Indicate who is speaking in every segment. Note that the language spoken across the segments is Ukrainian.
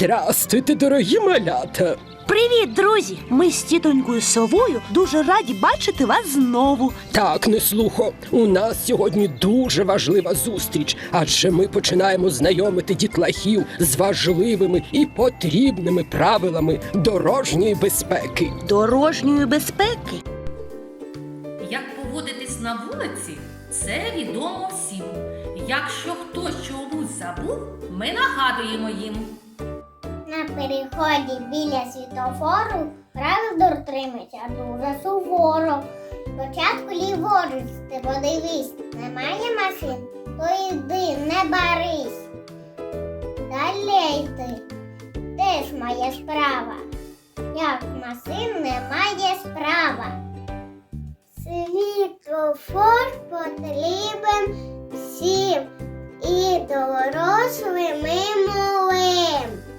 Speaker 1: Здрастуйте, дорогі малята!
Speaker 2: Привіт, друзі! Ми з тітонькою совою дуже раді бачити вас знову.
Speaker 1: Так, не слухо. У нас сьогодні дуже важлива зустріч, адже ми починаємо знайомити дітлахів з важливими і потрібними правилами дорожньої безпеки.
Speaker 2: Дорожньої безпеки.
Speaker 3: Як поводитись на вулиці, це відомо всім. Якщо хтось чомусь забув, ми нагадуємо їм.
Speaker 4: На переході біля світофору правил дотримуйся дуже суворо. Спочатку ліворуч ти подивись, немає машин, то йди, не барись. Далі йти теж моя справа. Як машин немає справа. Світлофор потрібен всім і дорослим і малим.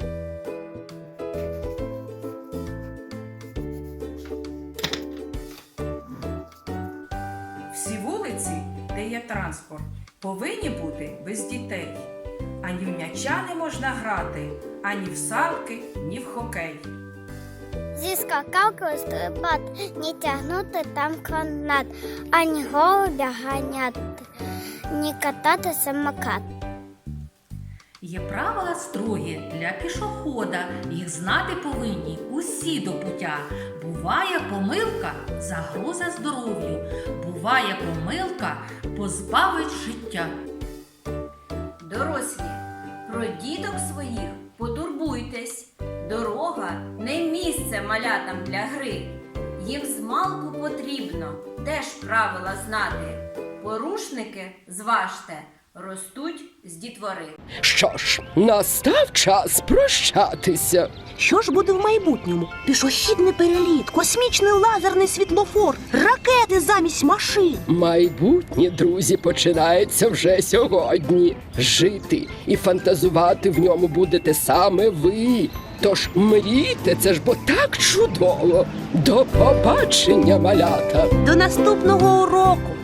Speaker 5: Всі вулиці, де є транспорт, повинні бути без дітей. Ані в м'яча не можна грати, ані в салки, ні в хокей.
Speaker 4: Зі скакалкою стрибати, ні тягнути там канат, ані голубя ганяти, ні катати самокат.
Speaker 3: Є правила строгі для пішохода, їх знати повинні усі до пуття. Буває помилка загроза здоров'ю, буває помилка позбавить життя.
Speaker 6: Дорослі, про діток своїх потурбуйтесь. Дорога не місце малятам для гри. Їм змалку потрібно теж правила знати. Порушники, зважте, ростуть з дітвори.
Speaker 1: Що ж, настав час прощатися.
Speaker 2: Що ж буде в майбутньому? Пішохідний переліт, космічний лазерний світлофор, ракети замість машин.
Speaker 1: Майбутнє, друзі, починається вже сьогодні. Жити і фантазувати в ньому будете саме ви. Тож мрійте, це ж бо так чудово. До побачення, малята!
Speaker 2: До наступного уроку.